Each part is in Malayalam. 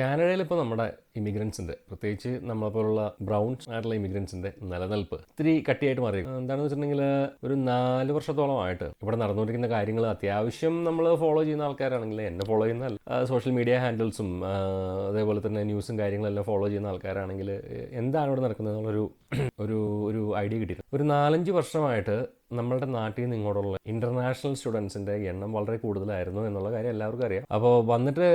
കാനഡയിൽ ഇപ്പോൾ നമ്മുടെ ഇമിഗ്രൻസിന്റെ പ്രത്യേകിച്ച് നമ്മളെ നമ്മളെപ്പോലുള്ള ബ്രൗൺ ആയിട്ടുള്ള ഇമിഗ്രൻസിന്റെ നിലനിൽപ്പ് ഇത്തിരി കട്ടിയായിട്ട് മാറി. എന്താണെന്ന് വെച്ചിട്ടുണ്ടെങ്കിൽ ഒരു നാല് വർഷത്തോളമായിട്ട് ഇവിടെ നടന്നുകൊണ്ടിരിക്കുന്ന കാര്യങ്ങൾ അത്യാവശ്യം നമ്മൾ ഫോളോ ചെയ്യുന്ന ആൾക്കാരാണെങ്കിൽ എന്നെ ഫോളോ ചെയ്യുന്ന സോഷ്യൽ മീഡിയ ഹാൻഡിൽസും അതേപോലെ തന്നെ ന്യൂസും കാര്യങ്ങളെല്ലാം ഫോളോ ചെയ്യുന്ന ആൾക്കാരാണെങ്കിൽ എന്താണ് ഇവിടെ നടക്കുന്നത് എന്നുള്ളൊരു ഒരു ഒരു ഐഡിയ കിട്ടിയിട്ടുണ്ട് ഒരു നാലഞ്ച് വർഷമായിട്ട് നമ്മളുടെ നാട്ടിൽ നിന്ന് ഇങ്ങോട്ടുള്ള ഇന്റർനാഷണൽ സ്റ്റുഡൻസിന്റെ എണ്ണം വളരെ കൂടുതലായിരുന്നു എന്നുള്ള കാര്യം എല്ലാവർക്കും അറിയാം. അപ്പോൾ വന്നിട്ട്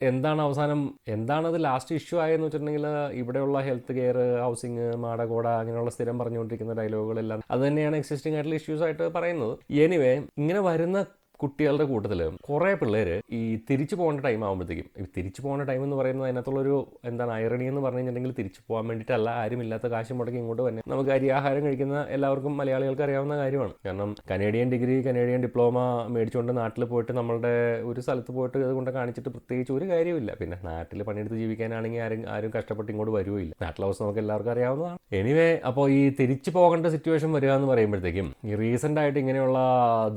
എന്താണ് അവസാനം? എന്താണത് ലാസ്റ്റ് ഇഷ്യൂ ആയെന്ന് വെച്ചിട്ടുണ്ടെങ്കിൽ ഇവിടെയുള്ള ഹെൽത്ത് കെയർ ഹൗസിങ് മാടകോട അങ്ങനെയുള്ള സ്ഥിരം പറഞ്ഞുകൊണ്ടിരിക്കുന്ന ഡയലോഗുകളെല്ലാം അത് തന്നെയാണ് എക്സിസ്റ്റിംഗ് ആയിട്ടുള്ള ഇഷ്യൂസ് ആയിട്ട് പറയുന്നത്. എനിവേ ഇങ്ങനെ വരുന്ന കുട്ടികളുടെ കൂട്ടത്തിൽ കുറേ പിള്ളേർ ഈ തിരിച്ചു പോകേണ്ട ടൈം ആകുമ്പോഴത്തേക്കും ഈ തിരിച്ചു പോകേണ്ട ടൈം എന്ന് പറയുന്നത് അതിനകത്തുള്ളൊരു എന്താണ് ഐറണി എന്ന് പറഞ്ഞു കഴിഞ്ഞിട്ടുണ്ടെങ്കിൽ തിരിച്ചു പോകാൻ വേണ്ടിയിട്ടല്ല ആരും ഇല്ലാത്ത കാശ് മുടക്കി ഇങ്ങോട്ട് തന്നെ നമുക്ക് അരിയാഹാരം കഴിക്കുന്ന എല്ലാവർക്കും മലയാളികൾക്ക് അറിയാവുന്ന കാര്യമാണ്. കാരണം കനേഡിയൻ ഡിഗ്രി കനേഡിയൻ ഡിപ്ലോമ മേടിച്ചുകൊണ്ട് നാട്ടിൽ പോയിട്ട് നമ്മളുടെ ഒരു സ്ഥലത്ത് പോയിട്ട് അതുകൊണ്ട് കാണിച്ചിട്ട് പ്രത്യേകിച്ച് ഒരു കാര്യമില്ല പിന്നെ നാട്ടിൽ പണിയെടുത്ത് ജീവിക്കാനാണെങ്കിൽ ആരും ആരും കഷ്ടപ്പെട്ട് ഇങ്ങോട്ട് വരുമില്ല നാട്ടിലെ അവസ്ഥ നമുക്ക് എല്ലാവർക്കും അറിയാവുന്നതാണ്. എനിവേ അപ്പോൾ ഈ തിരിച്ചു പോകേണ്ട സിറ്റുവേഷൻ വരിക എന്ന് പറയുമ്പോഴത്തേക്കും ഈ റീസെന്റ് ആയിട്ട് ഇങ്ങനെയുള്ള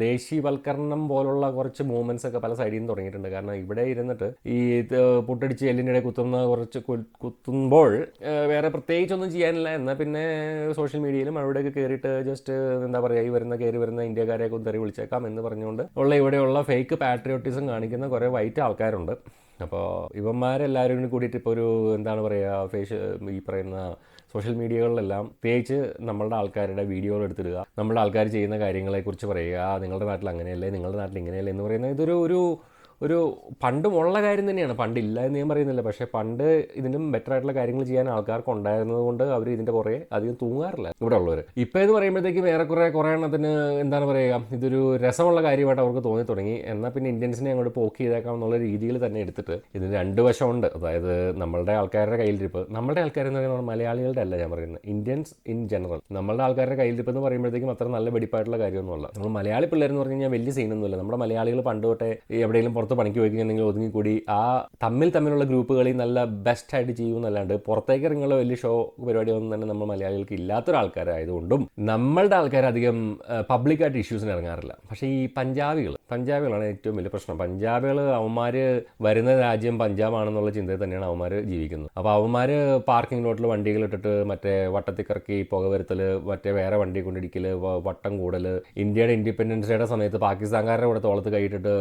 ദേശീയവൽക്കരണം പോലുള്ള കുറച്ച് മൂവ്മെന്റ്സ് ഒക്കെ പല സൈഡിൽ നിന്ന് തുടങ്ങിയിട്ടുണ്ട്. കാരണം ഇവിടെ ഇരുന്നിട്ട് ഈ പൊട്ടടിച്ച് എല്ലിനിടെ കുത്തുന്ന കുറച്ച് കുത്തുമ്പോൾ വേറെ പ്രത്യേകിച്ചൊന്നും ചെയ്യാനില്ല. എന്നാൽ പിന്നെ സോഷ്യൽ മീഡിയയിലും അവിടെയൊക്കെ കയറിയിട്ട് ജസ്റ്റ് എന്താ പറയുക ഈ വരുന്ന കയറി വരുന്ന ഇന്ത്യക്കാരെയൊക്കെ ഒന്ന് തെറി വിളിച്ചേക്കാം എന്ന് പറഞ്ഞുകൊണ്ട് ഉള്ള ഇവിടെയുള്ള ഫേക്ക് പാട്രിയോട്ടിസം കാണിക്കുന്ന കുറേ വൈറ്റ് ആൾക്കാരുണ്ട്. അപ്പോൾ ഇവന്മാരെല്ലാവരും കൂടി കൂടിയിട്ട് ഇപ്പോൾ ഒരു എന്താണ് പറയുക ഫേസ് ഈ പറയുന്ന സോഷ്യൽ മീഡിയകളിലെല്ലാം പ്രത്യേകിച്ച് നമ്മളുടെ ആൾക്കാരുടെ വീഡിയോകൾ എടുത്തിടുക നമ്മുടെ ആൾക്കാർ ചെയ്യുന്ന കാര്യങ്ങളെക്കുറിച്ച് പറയുക നിങ്ങളുടെ നാട്ടിൽ അങ്ങനെയല്ലേ നിങ്ങളുടെ നാട്ടിൽ ഇങ്ങനെയല്ലേ എന്ന് പറയുന്നത് ഇതൊരു ഒരു ഒരു പണ്ടും ഉള്ള കാര്യം തന്നെയാണ്. പണ്ടില്ല എന്ന് ഞാൻ പറയുന്നില്ല. പക്ഷേ പണ്ട് ഇതിനും ബെറ്റർ ആയിട്ടുള്ള കാര്യങ്ങൾ ചെയ്യാൻ ആൾക്കാർക്ക് ഉണ്ടായിരുന്നത് കൊണ്ട് അവർ ഇതിന്റെ കുറേ അധികം തൂങ്ങാറില്ല ഇവിടെ ഉള്ളവർ. ഇപ്പോൾ എന്ന് പറയുമ്പോഴത്തേക്കും ഏറെക്കുറെ കുറേ എണ്ണത്തിന് എന്താണ് പറയുക ഇതൊരു രസമുള്ള കാര്യമായിട്ട് അവർക്ക് തോന്നി തുടങ്ങി. എന്നാൽ പിന്നെ ഇന്ത്യൻസിനെ അങ്ങോട്ട് പോക്ക് ചെയ്തേക്കാം എന്നുള്ള രീതിയിൽ തന്നെ എടുത്തിട്ട് ഇതിന് രണ്ട് വശമുണ്ട്. അതായത് നമ്മളുടെ ആൾക്കാരുടെ കയ്യിലിരിപ്പ്. നമ്മുടെ ആൾക്കാരെന്ന് പറയുന്നത് മലയാളികളുടെ അല്ല ഞാൻ പറയുന്നത്. Indians in general. നമ്മളുടെ ആൾക്കാരുടെ കയ്യിലിരിപ്പ് എന്ന് പറയുമ്പോഴത്തേക്കും അത്ര നല്ല വെടിപ്പായിട്ടുള്ള കാര്യമൊന്നുമല്ല. നമ്മൾ മലയാളി പിള്ളേരെന്ന് പറഞ്ഞു കഴിഞ്ഞാൽ വലിയ സീനൊന്നുമില്ല നമ്മുടെ മലയാളികൾ പണ്ട് തൊട്ടേ എവിടെയെങ്കിലും പുറത്ത് പണിക്ക് പോയി നിങ്ങൾ ഒതുങ്ങിക്കൂടി ആ തമ്മിൽ തമ്മിലുള്ള ഗ്രൂപ്പുകളിൽ നല്ല ബെസ്റ്റ് ആയിട്ട് ചെയ്യുമെന്നല്ലാണ്ട് പുറത്തേക്ക് ഇറങ്ങുള്ള വലിയ ഷോ പരിപാടിയൊന്നും തന്നെ നമ്മൾ മലയാളികൾക്ക് ഇല്ലാത്തൊരാൾക്കാരായതുകൊണ്ടും നമ്മളുടെ ആൾക്കാർ അധികം പബ്ലിക്കായിട്ട് ഇഷ്യൂസിന് ഇറങ്ങാറില്ല. പക്ഷേ ഈ പഞ്ചാബികൾ പഞ്ചാബികളാണ് ഏറ്റവും വലിയ പ്രശ്നം. പഞ്ചാബികൾ അവന്മാർ വരുന്ന രാജ്യം പഞ്ചാബാണെന്നുള്ള ചിന്തയിൽ തന്നെയാണ് അവന്മാർ ജീവിക്കുന്നത്. അപ്പോൾ അവന്മാർ പാർക്കിംഗ് ലോട്ടിൽ വണ്ടികൾ ഇട്ടിട്ട് മറ്റേ വട്ടത്തിക്കറക്കി പുക വരുത്തൽ മറ്റേ വേറെ വണ്ടി കൊണ്ടിടിക്കൽ വട്ടം കൂടൽ ഇന്ത്യയുടെ ഇൻഡിപെൻഡൻസ് ഡേയുടെ സമയത്ത് പാകിസ്ഥാൻകാരുടെ കൂടെ തോളത്ത് കൈയിട്ടിട്ട്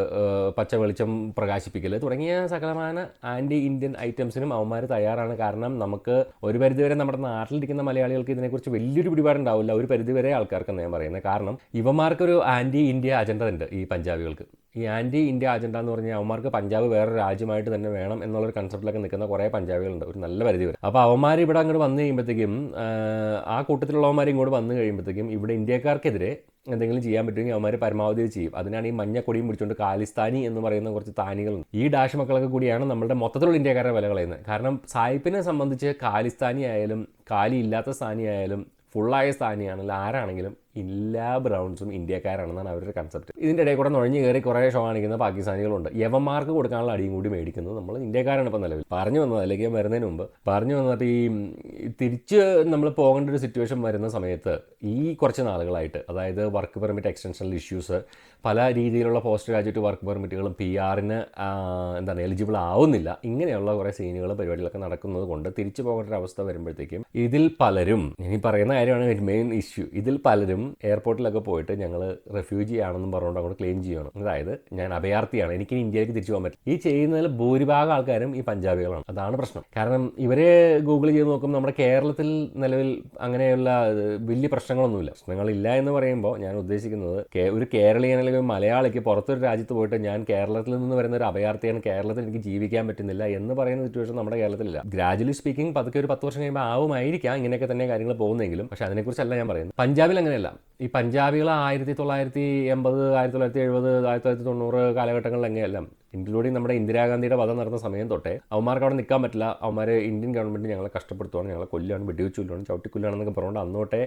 പച്ച വെളിച്ചം പ്രകാശിപ്പിക്കൽ തുടങ്ങിയ സകലമാന ആന്റി ഇന്ത്യൻ ഐറ്റംസിനും അവന്മാർ തയ്യാറാണ്. കാരണം നമുക്ക് ഒരു പരിധിവരെ നമ്മുടെ നാട്ടിലിരിക്കുന്ന മലയാളികൾക്ക് ഇതിനെക്കുറിച്ച് വലിയൊരു പിടിപാടുണ്ടാവില്ല. ഒരു പരിധിവരെ ആൾക്കാർക്ക് ഞാൻ പറയുന്നത്. കാരണം ഇവന്മാർക്കൊരു ആന്റി ഇന്ത്യ അജണ്ട ഉണ്ട് ഈ പഞ്ചാബികൾക്ക്. ഈ ആന്റി ഇന്ത്യ അജണ്ട എന്ന് പറഞ്ഞാൽ അവന്മാർക്ക് പഞ്ചാബ് വേറെ രാജ്യമായിട്ട് തന്നെ വേണം എന്നുള്ളൊരു കൺസെപ്റ്റിലൊക്കെ നിൽക്കുന്ന കുറേ പഞ്ചാബികളുണ്ട്. ഒരു നല്ല പരിധി വരെ അപ്പോൾ അവന്മാർ ഇവിടെ അങ്ങോട്ട് വന്നു കഴിയുമ്പോഴത്തേക്കും ആ കൂട്ടത്തിലുള്ളവന്മാർ ഇങ്ങോട്ട് വന്നു കഴിയുമ്പോഴത്തേക്കും ഇവിടെ ഇന്ത്യക്കാർക്കെതിരെ എന്തെങ്കിലും ചെയ്യാൻ പറ്റുമെങ്കിൽ അവന്മാർ പരമാവധി ചെയ്യും. അതിനാണ് ഈ മഞ്ഞക്കൊടിയും പിടിച്ചുകൊണ്ട് കാലിസ്ഥാനി എന്ന് പറയുന്ന കുറച്ച് താനികളുണ്ട്. ഈ ഡാഷ് മക്കളൊക്കെ കൂടിയാണ് നമ്മുടെ മൊത്തത്തിലുള്ള ഇന്ത്യക്കാരുടെ വില കളയുന്നത്. കാരണം സായിപ്പിനെ സംബന്ധിച്ച് കാലിസ്ഥാനി ആയാലും കാലി ഇല്ലാത്ത സ്ഥാനി ആയാലും ഫുള്ളായ സ്ഥാനിയാണെങ്കിൽ ആരാണെങ്കിലും എല്ലാ ബ്രൗൺസും ഇന്ത്യക്കാരാണെന്നാണ് അവരുടെ കൺസെപ്റ്റ് ഇതിന്റെ ഇടയിൽ കൂടെ നുഴഞ്ഞു കയറി കുറേ ഷോ കാണിക്കുന്ന പാകിസ്ഥാനികളുണ്ട്. യവന്മാർക്ക് കൊടുക്കാനുള്ള അടിയും കൂടി മേടിക്കുന്നത് നമ്മൾ ഇന്ത്യക്കാരാണ് ഇപ്പോൾ നിലവിൽ. പറഞ്ഞു വന്നത് അല്ലെങ്കിൽ വരുന്നതിന് മുമ്പ് പറഞ്ഞു വന്നത് ഈ തിരിച്ച് നമ്മൾ പോകേണ്ട ഒരു സിറ്റുവേഷൻ വരുന്ന സമയത്ത് ഈ കുറച്ച് നാളുകളായിട്ട് അതായത് വർക്ക് പെർമിറ്റ് എക്സ്റ്റൻഷണൽ ഇഷ്യൂസ് പല രീതിയിലുള്ള പോസ്റ്റ് ഗ്രാജുവേറ്റ് വർക്ക് പെർമിറ്റുകളും പി ആറിന് എന്താണ് എലിജിബിൾ ആവുന്നില്ല. ഇങ്ങനെയുള്ള കുറേ സീനുകളും പരിപാടികളൊക്കെ നടക്കുന്നത് കൊണ്ട് തിരിച്ചു പോകേണ്ട ഒരു അവസ്ഥ വരുമ്പോഴത്തേക്കും ഇതിൽ പലരും ഇനി പറയുന്ന കാര്യമാണ് മെയിൻ ഇഷ്യൂ ഇതിൽ പലരും എയർപോർട്ടിലൊക്കെ പോയിട്ട് ഞങ്ങൾ റെഫ്യൂജി ആണെന്നും പറഞ്ഞുകൊണ്ട് അങ്ങോട്ട് ക്ലെയിം ചെയ്യണം. അതായത് ഞാൻ അഭയാർത്ഥിയാണ്. എനിക്ക് ഇനി ഇന്ത്യയിലേക്ക് തിരിച്ചു പോകാൻ പറ്റും ഈ ചെയ്യുന്നതിൽ ഭൂരിഭാഗം ആൾക്കാരും ഈ പഞ്ചാബികളാണ്. അതാണ് പ്രശ്നം. കാരണം ഇവരെ ഗൂഗിൾ ചെയ്ത് നോക്കുമ്പോൾ നമ്മുടെ കേരളത്തിൽ നിലവിൽ അങ്ങനെയുള്ള വലിയ പ്രശ്നങ്ങളൊന്നുമില്ല. പ്രശ്നങ്ങളില്ല എന്ന് പറയുമ്പോൾ ഞാൻ ഉദ്ദേശിക്കുന്നത് ഒരു കേരളീയൻ അല്ലെങ്കിൽ മലയാളിക്ക് പുറത്തൊരു രാജ്യത്ത് പോയിട്ട് ഞാൻ കേരളത്തിൽ നിന്ന് വരുന്ന ഒരു അഭയാർത്ഥിയാണ് കേരളത്തിൽ എനിക്ക് ജീവിക്കാൻ പറ്റുന്നില്ല എന്ന് പറയുന്ന സിറ്റുവേഷൻ നമ്മുടെ കേരളത്തിലില്ല. ഗ്രാജുവലി സ്പീക്കിംഗ് പതുക്കെ ഒരു പത്ത് വർഷം കഴിയുമ്പോൾ ആവുമായിരിക്കാം ഇങ്ങനെയൊക്കെ തന്നെ കാര്യങ്ങൾ പോകുന്നെങ്കിലും പക്ഷെ അതിനെക്കുറിച്ചല്ല ഞാൻ പറയുന്നത്. പഞ്ചാബിൽ അങ്ങനെയല്ല. ഈ പഞ്ചാബികൾ ആയിരത്തി തൊള്ളായിരത്തി എൺപത് ആയിരത്തി തൊള്ളായിരത്തി എഴുപത് ആയിരത്തി തൊള്ളായിരത്തി തൊണ്ണൂറ് കാലഘട്ടങ്ങളിലെല്ലാം ഇൻക്ലൂഡിങ് നമ്മുടെ ഇന്ദിരാഗാന്ധിയുടെ വധം നടന്ന സമയം തൊട്ടേ അവന്മാർക്ക് അവിടെ നിൽക്കാൻ പറ്റില്ല. അവന്മാർ ഇന്ത്യൻ ഗവൺമെന്റ് ഞങ്ങളെ കഷ്ടപ്പെടുത്തുവാണ് ഞങ്ങളെ കൊല്ലുകയാണ് വെടിവെച്ചുകൊല്ലുകയാണ് ചവിട്ടിക്കൊല്ലുകയാണെന്നൊക്കെ പറഞ്ഞുകൊണ്ട് അന്നോട്ടെ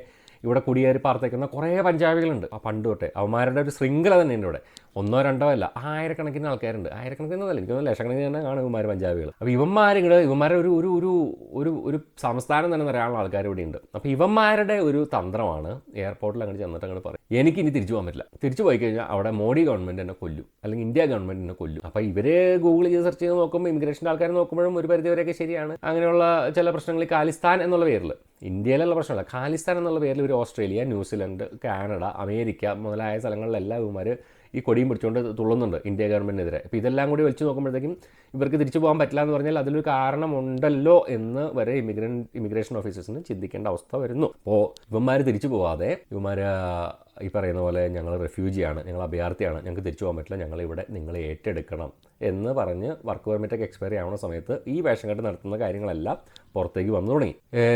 ഇവിടെ കുടിയേറി പാർത്തേക്കുന്ന കുറേ പഞ്ചാബികളുണ്ട്. ആ പണ്ട് തൊട്ടേ അവന്മാരുടെ ഒരു ശൃംഖല തന്നെയുണ്ട് ഇവിടെ. ഒന്നോ രണ്ടോ അല്ല ആയിരക്കണക്കിന് ആൾക്കാരുണ്ട്. ആയിരക്കണക്കിന് എനിക്ക് തോന്നുന്നു ലക്ഷക്കണക്കിന് തന്നെ കാണും ഇവന്മാർ പഞ്ചാബികൾ അപ്പോൾ ഇവന്മാരിങ്ങടെ ഇവന്മാരുടെ ഒരു ഒരു ഒരു ഒരു ഒരു സംസ്ഥാനം തന്നെ നിറയാനുള്ള ആൾക്കാർ ഇവിടെ ഉണ്ട് അപ്പോൾ ഇവന്മാരുടെ ഒരു തന്ത്രമാണ് എയർപോർട്ടിൽ അങ്ങോട്ട് ചെന്നിട്ട് അങ്ങോട്ട് പറയും. എനിക്ക് ഇനി തിരിച്ചു പോകാൻ പറ്റില്ല. തിരിച്ചു പോയി കഴിഞ്ഞാൽ അവിടെ മോഡി ഗവൺമെന്റ് എന്നെ കൊല്ലും. അല്ലെങ്കിൽ ഇന്ത്യ ഗവൺമെന്റ് എന്നെ കൊല്ലും. അപ്പോൾ ഇവരെ ഗൂഗിൾ ചെയ്ത് സെർച്ച് ചെയ്ത് നോക്കുമ്പോൾ ഇമിഗ്രേഷന്റെ ആൾക്കാർ നോക്കുമ്പോഴും ഒരു പരിധിവരെയൊക്കെ ശരിയാണ്. അങ്ങനെയുള്ള ചില പ്രശ്നങ്ങൾ കാലിസ്ഥാൻ എന്നുള്ള പേരിൽ ഇന്ത്യയിലുള്ള പ്രശ്നമല്ല ഖാലിസ്ഥാൻ എന്നുള്ള പേരിൽ ഒരു ഓസ്ട്രേലിയ ന്യൂസിലൻഡ് കാനഡ അമേരിക്ക മുതലായ സ്ഥലങ്ങളിലെല്ലാം ഇവന്മാർ ഈ കൊടിയും പിടിച്ചുകൊണ്ട് തുള്ളുന്നുണ്ട് ഇന്ത്യ ഗവൺമെന്റിനെതിരെ അപ്പോൾ ഇതെല്ലാം കൂടി വലിച്ചു നോക്കുമ്പോഴത്തേക്കും ഇവർക്ക് തിരിച്ചു പോകാൻ പറ്റില്ല എന്ന് പറഞ്ഞാൽ അതിലൊരു കാരണമുണ്ടല്ലോ എന്ന് വരെ ഇമിഗ്രൻ ഇമിഗ്രേഷൻ ഓഫീസേഴ്സിന് ചിന്തിക്കേണ്ട അവസ്ഥ വരുന്നു. അപ്പോൾ ഇവന്മാർ തിരിച്ചു പോവാതെ ഇവന്മാർ ഈ പറയുന്ന പോലെ ഞങ്ങൾ റെഫ്യൂജിയാണ് ഞങ്ങൾ അഭയാർത്ഥിയാണ് ഞങ്ങൾക്ക് തിരിച്ചു പോകാൻ പറ്റില്ല ഞങ്ങളിവിടെ നിങ്ങളെ ഏറ്റെടുക്കണം എന്ന് പറഞ്ഞ് വർക്ക് പെർമിറ്റൊക്കെ എക്സ്പയർ ആവുന്ന സമയത്ത് ഈ വേഷം കെട്ട് നടത്തുന്ന കാര്യങ്ങളെല്ലാം പുറത്തേക്ക് വന്നു തുടങ്ങി.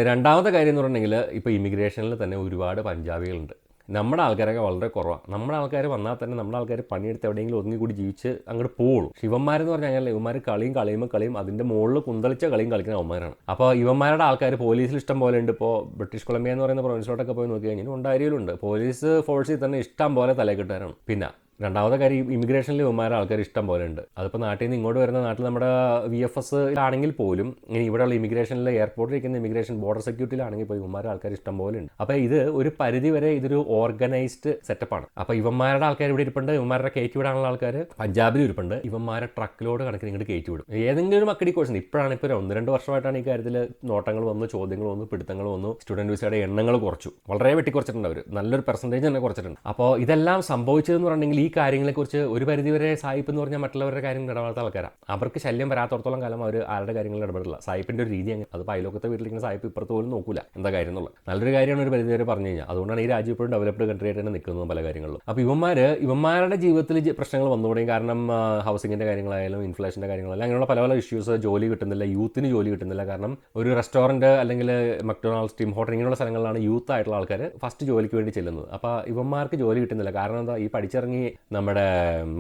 രണ്ടാമത്തെ കാര്യം എന്ന് പറഞ്ഞിട്ടുണ്ടെങ്കിൽ ഇപ്പോൾ ഇമിഗ്രേഷനിൽ തന്നെ ഒരുപാട് പഞ്ചാബികളുണ്ട്. നമ്മുടെ ആൾക്കാരൊക്കെ വളരെ കുറവാണ് നമ്മുടെ ആൾക്കാർ വന്നാൽ തന്നെ നമ്മുടെ ആൾക്കാർ പണിയെടുത്ത് എവിടെയെങ്കിലും ഒതുങ്ങി കൂടി ജീവിച്ച് അങ്ങോട്ട് പോകുള്ളൂ ശിവന്മാരെന്ന് പറഞ്ഞാൽ അങ്ങനെ ഇവന്മാർ കളിയും കളിയുമ്പോൾ കളിയും അതിന്റെ മുകളിൽ കുന്തളിച്ച കളിയും കളിക്കുന്ന അവന്മാരാണ്. അപ്പോൾ ഇവന്മാരുടെ ആൾക്കാർ പോലീസിൽ ഇഷ്ടം പോലെ ഉണ്ട്. ഇപ്പോൾ ബ്രിട്ടീഷ് കൊളംബിയ എന്ന് പറയുന്ന പ്രൊവിൻസിലോട്ടൊക്കെ പോയി നോക്കി കഴിഞ്ഞാൽ ഉണ്ടായിരിക്കലുണ്ട് പോലീസ് ഫോഴ്സിൽ തന്നെ ഇഷ്ടം പോലെ തലക്കെട്ടുകാരാണ് പിന്നെ രണ്ടാമത്തെ കാര്യം ഇമിഗ്രേഷനിൽ ഇവന്മാരെ ആൾക്കാർ ഇഷ്ടം പോലെ ഉണ്ട്. അതിപ്പോൾ നാട്ടിൽ നിന്ന് ഇങ്ങോട്ട് വരുന്ന നാട്ടിൽ നമ്മുടെ വി എഫ് എസ് ആണെങ്കിൽ പോലും ഇനി ഇവിടെയുള്ള ഇമിഗ്രേഷനിൽ എയർപോർട്ടിൽ ഇരിക്കുന്ന ഇമിഗ്രേഷൻ ബോർഡർ സെക്യൂരിറ്റിയിലാണെങ്കിൽ പോയി ഇവന്മാരെ ആൾക്കാർ ഇഷ്ടം പോലെ ഉണ്ട്. അപ്പോൾ ഇത് ഒരു പരിധി വരെ ഇതൊരു ഓർഗനൈസ്ഡ് സെറ്റപ്പാണ് അപ്പോൾ ഇവന്മാരുടെ ആൾക്കാർ ഇവിടെ ഇരിപ്പുണ്ട് ഇവന്മാരുടെ കയറ്റി വിടാനുള്ള ആൾക്കാർ പഞ്ചാബിൽ ഇരിപ്പുണ്ട് ഇവന്മാരെ ട്രക്കിലോട് കണക്കിന് ഇങ്ങോട്ട് കയറ്റി വിടും. ഏതെങ്കിലും ഒരു മക്കടി കോഴ്സ് ഇപ്പോഴാണ് ഇപ്പോൾ ഒന്ന് രണ്ട് വർഷമായിട്ടാണ് ഈ കാര്യത്തിൽ നോട്ടങ്ങൾ വന്നു ചോദ്യങ്ങൾ വന്നു പിടുത്തങ്ങൾ വന്നു. സ്റ്റുഡന്റ് വിസയുടെ എണ്ണങ്ങൾ കുറച്ചു. വളരെ വെട്ടിക്കുറച്ചിട്ടുണ്ട് അവർ നല്ലൊരു പെർസെന്റേജ് തന്നെ കുറച്ചിട്ടുണ്ട്. അപ്പോൾ ഇതെല്ലാം സംഭവിച്ചതെന്ന് പറഞ്ഞിട്ടുണ്ടെങ്കിൽ കാര്യങ്ങളെക്കുറിച്ച് ഒരു പരിധിവരെ സായിപ്പ് എന്ന് പറഞ്ഞാൽ മറ്റുള്ളവരുടെ കാര്യങ്ങൾ ഇടപെടാത്ത ആൾക്കാരാണ് അവർക്ക് ശല്യം വരാത്തോളം കാലം അവർ ആരുടെ കാര്യങ്ങളിൽ ഇടപെടില്ല. സായിപ്പിന്റെ ഒരു രീതി അങ്ങനെ. അത് പൈലോക്കത്തെ വീട്ടിലിരിക്കുന്ന സായിപ്പ് ഇപ്പുറത്ത് പോലും നോക്കൂല. എന്താ കാര്യം എന്നുള്ളത്. നല്ലൊരു കാര്യമാണ് ഒരു പരിധിവരെ പറഞ്ഞു കഴിഞ്ഞാൽ. അതുകൊണ്ടാണ് ഈ രാജ്യം ഇപ്പോഴും ഡെവലപ്ഡ് കൺട്രി ആയിട്ട് തന്നെ നിൽക്കുന്നത് പല കാര്യങ്ങളിലും. അപ്പോൾ ഇവന്മാർ ഇവന്മാരുടെ ജീവിതത്തിൽ പ്രശ്നങ്ങൾ വന്നു തുടങ്ങി. കാരണം ഹൗസിങ്ങിന്റെ കാര്യങ്ങളായാലും ഇൻഫ്ലേഷന്റെ കാര്യങ്ങളായാലും അങ്ങനെയുള്ള പല പല ഇഷ്യൂസ് ജോലി കിട്ടുന്നില്ല യൂത്തിന് ജോലി കിട്ടുന്നില്ല. കാരണം ഒരു റെസ്റ്റോറന്റ് അല്ലെങ്കിൽ മക്ഡൊണാൾഡ്സ് ടീം ഹോട്ടൽ ഇങ്ങനെയുള്ള സ്ഥലങ്ങളിലാണ് യൂത്ത് ആയിട്ടുള്ള ആൾക്കാർ ഫസ്റ്റ് ജോലിക്ക് വേണ്ടി ചെല്ലുന്നത്. അപ്പോൾ ഇവന്മാർക്ക് ജോലി കിട്ടുന്നില്ല. കാരണം എന്താ? ഈ പഠിച്ചിറങ്ങി നമ്മുടെ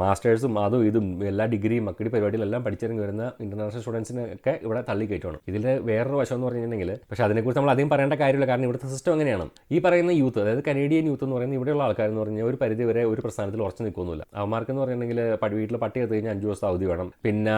മാസ്റ്റേഴ്സും അതും ഇതും എല്ലാ ഡിഗ്രിയും മക്കടി പരിപാടിയിലെല്ലാം പഠിച്ചിറങ്ങി വരുന്ന ഇന്റർനാഷണൽ സ്റ്റുഡൻസിനൊക്കെ ഇവിടെ തള്ളി കയറ്റുവാണ്. ഇതിന്റെ വേറൊരു വശം എന്ന് പറഞ്ഞിട്ടുണ്ടെങ്കിൽ പക്ഷേ അതിനെക്കുറിച്ച് നമ്മൾ അധികം പറയേണ്ട കാര്യമില്ല. കാരണം ഇവിടുത്തെ സിസ്റ്റം എങ്ങനെയാണ് ഈ പറയുന്ന യൂത്ത് അതായത് കനേഡിയൻ യൂത്ത് എന്ന് പറയുന്ന ഇവിടെയുള്ള ആൾക്കാർ എന്ന് പറഞ്ഞാൽ ഒരു പരിധി വരെ ഒരു പ്രസ്ഥാനത്തിൽ ഉറച്ചു നിൽക്കുന്നില്ല അവന്മാർക്ക് എന്ന് പറഞ്ഞിട്ടുണ്ടെങ്കിൽ വീട്ടിൽ പട്ടി എത്തി കഴിഞ്ഞാൽ അഞ്ച് ദിവസം അവധി വേണം. പിന്നെ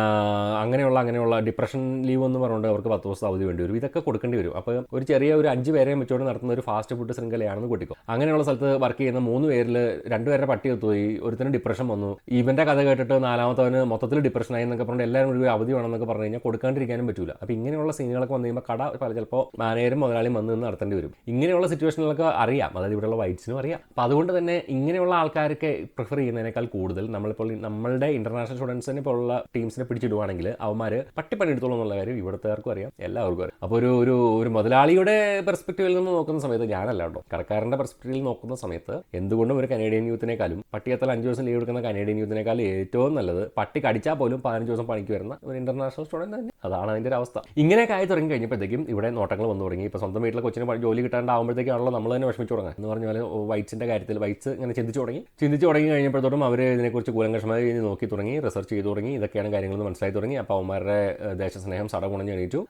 അങ്ങനെയുള്ള അങ്ങനെയുള്ള ഡിപ്രഷൻ ലീവ് എന്ന് പറഞ്ഞുകൊണ്ട് അവർക്ക് പത്ത് ദിവസം അവധി വേണ്ടി വരും. ഇതൊക്കെ കൊടുക്കേണ്ടി വരും. അപ്പോൾ ഒരു ചെറിയ ഒരു അഞ്ച് പേരെയും വെച്ചുകൊണ്ട് നടത്തുന്ന ഒരു ഫാസ്റ്റ് ഫുഡ് ശൃംഖലയാണെന്ന് കൂട്ടിക്കോ. അങ്ങനെയുള്ള സ്ഥലത്ത് വർക്ക് ചെയ്യുന്ന മൂന്ന് പേരിൽ രണ്ടുപേരുടെ പട്ടി എത്തുപോയി ഒരുത്തന് ഡിപ്രഷൻ വന്നു. ഇവന്റെ കഥ കേട്ടിട്ട് നാലാമത്തവന് മൊത്തത്തിൽ ഡിപ്രഷൻ ആയി എന്നൊക്കെ പറഞ്ഞിട്ട് എല്ലാവരും ഒരു അവധി വേണമെന്നൊക്കെ പറഞ്ഞു കഴിഞ്ഞാൽ കൊടുക്കാണ്ടിരിക്കാനും പറ്റൂല. അപ്പോൾ ഇങ്ങനെയുള്ള സീനുകളൊക്കെ വന്നു കഴിയുമ്പോൾ കട പല ചിലപ്പോൾ മാനേജരും മുതലാളിയും വന്ന് നിന്ന് നടത്തേണ്ടി വരും. ഇങ്ങനെയുള്ള സിറ്റുവേഷനിലൊക്കെ അറിയാം. അതായത് ഇവിടെയുള്ള വൈറ്റ്സിനും അറിയാം. അപ്പോൾ അതുകൊണ്ട് തന്നെ ഇങ്ങനെയുള്ള ആൾക്കാരൊക്കെ പ്രിഫർ ചെയ്യുന്നതിനേക്കാൾ കൂടുതൽ നമ്മളിപ്പോൾ നമ്മളുടെ ഇന്റർനാഷണൽ സ്റ്റുഡൻസിനെ പോലുള്ള ടീംസിനെ പിടിച്ചിടുവാണെങ്കിൽ അവന്മാർ പട്ടിപ്പണി എടുത്തോളൂ എന്നുള്ള കാര്യം ഇവിടുത്തേർക്കും അറിയാം. എല്ലാവർക്കും അറിയാം. അപ്പോൾ ഒരു ഒരു ഒരു മുതലാളിയുടെ പെർസ്പെക്റ്റീവിൽ നിന്ന് നോക്കുന്ന സമയത്ത് ഞാനല്ല കേട്ടോ. കടക്കാരന്റെ പെർസ്പെക്റ്റീവിൽ നോക്കുന്ന സമയത്ത് എന്തുകൊണ്ടും ഒരു കനേഡിയൻ യൂത്തിനേക്കാളും പട്ടിയത്തൽ അഞ്ച് ദിവസം ലീവ് എടുക്കുന്ന കനേഡിയൻ യൂത്തിനേക്കാൾ ഏറ്റവും നല്ലത്. പട്ടി കടിച്ചാൽ പോലും പതിനഞ്ച് ദിവസം പണിക്ക് വരുന്ന ഒരു ഇന്റർനാഷണൽ സ്റ്റുഡന്റ് തന്നെ. അതാണ് അതിന്റെ ഒരു അവസ്ഥ. ഇങ്ങനെ ആയി തുടങ്ങി കഴിഞ്ഞപ്പോഴത്തേക്കും ഇവിടെ നോട്ടങ്ങൾ വന്നു തുടങ്ങി. ഇപ്പോൾ സ്വന്തം വീട്ടിലെ കൊച്ചിന് ജോലി കിട്ടാണ്ടാവുമ്പോഴത്തേക്കാണല്ലോ നമ്മൾ തന്നെ വിഷമിച്ചു തുടങ്ങുക. എന്ന് പറഞ്ഞ പോലെ വൈറ്റ്സിന്റെ കാര്യത്തിൽ വൈറ്റ്സ് ഇങ്ങനെ ചിന്തിച്ചു തുടങ്ങി. ചിന്തിച്ചു തുടങ്ങി കഴിഞ്ഞപ്പോഴത്തോടും അവർ ഇതിനെക്കുറിച്ച് കൂലങ്കഷമായി നോക്കി തുടങ്ങി റിസർച്ച് ചെയ്തു തുടങ്ങി. ഇതൊക്കെയാണ് കാര്യങ്ങൾ മനസ്സിലായി തുടങ്ങി. അപ്പോൾ അവന്മാരുടെ ദേശസ്നേഹം സട കുണഞ്ഞ് എണീറ്റു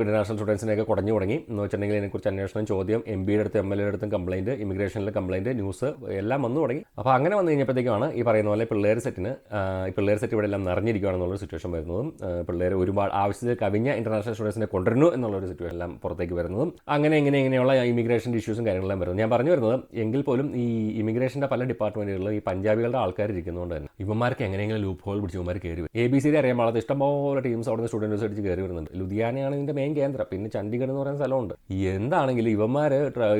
ഇന്റർനാഷണൽ സ്റ്റുഡൻസിനെയൊക്കെ കുടഞ്ഞു തുടങ്ങി. എന്ന് വെച്ചിട്ടുണ്ടെങ്കിൽ ഇതിനെക്കുറിച്ച് അന്വേഷണം ചോദ്യം എം ബിയുടെ അടുത്ത് എം എൽ എയുടെ അടുത്തും കംപ്ലൈന്റ് ഇമിഗ്രേഷനിലെ കംപ്ലൈന്റ് ന്യൂസ് എല്ലാം വന്നു തുടങ്ങി. അപ്പോൾ അങ്ങനെ വന്നു കഴിഞ്ഞപ്പോഴത്തേക്കാണ് ഈ പറയുന്ന പോലെ പിള്ളേർ സെറ്റിന് ഈ പിള്ളേർ സെറ്റ് ഇവിടെ എല്ലാം നിറഞ്ഞിരിക്കുകയാണെന്നുള്ളൊരു സിറ്റുവേഷൻ വരുന്നതും പിള്ളേർ ഒരുപാട് ആവശ്യത്തിൽ കവിഞ്ഞ ഇന്റർനാഷണൽ സ്റ്റുഡൻസിനെ കൊണ്ടുവരുന്നു എന്നുള്ളൊരു സിറ്റുവേഷൻ എല്ലാം പുറത്തേക്ക് വരുന്നതും അങ്ങനെ ഇങ്ങനെ ഇങ്ങനെയുള്ള ഇമിഗ്രേഷൻ ഇഷ്യൂസും കാര്യങ്ങളെല്ലാം വരുന്നത് ഞാൻ പറഞ്ഞു വരുന്നത് എങ്കിൽ പോലും ഈ ഇമിഗ്രേഷന്റെ പല ഡിപ്പാർട്ട്മെന്റുകളിലും ഈ പഞ്ചാബികളുടെ ആൾക്കാർ ഇരിക്കുന്നതുകൊണ്ട് തന്നെ ഇവന്മാർക്ക് എങ്ങനെയെങ്കിലും ലൂപ്പ് ഹോൾ പിടിച്ച് ഇവന്മാർ കയറി വരും. എ ബി സി അറിയാൻ പാടാത്ത ഇഷ്ടംപോലെ ടീംസ് അവിടെ നിന്ന് സ്റ്റുഡൻസ് അടിച്ച് കയറി വരുന്നുണ്ട്. ലുധിയാനയാണ് ഇതിന്റെ മെയിൻ കേന്ദ്രം. പിന്നെ ചണ്ഡീഗഡ് എന്ന് പറയുന്ന സ്ഥലമുണ്ട്. എന്താണെങ്കിലും ഇവന്മാർ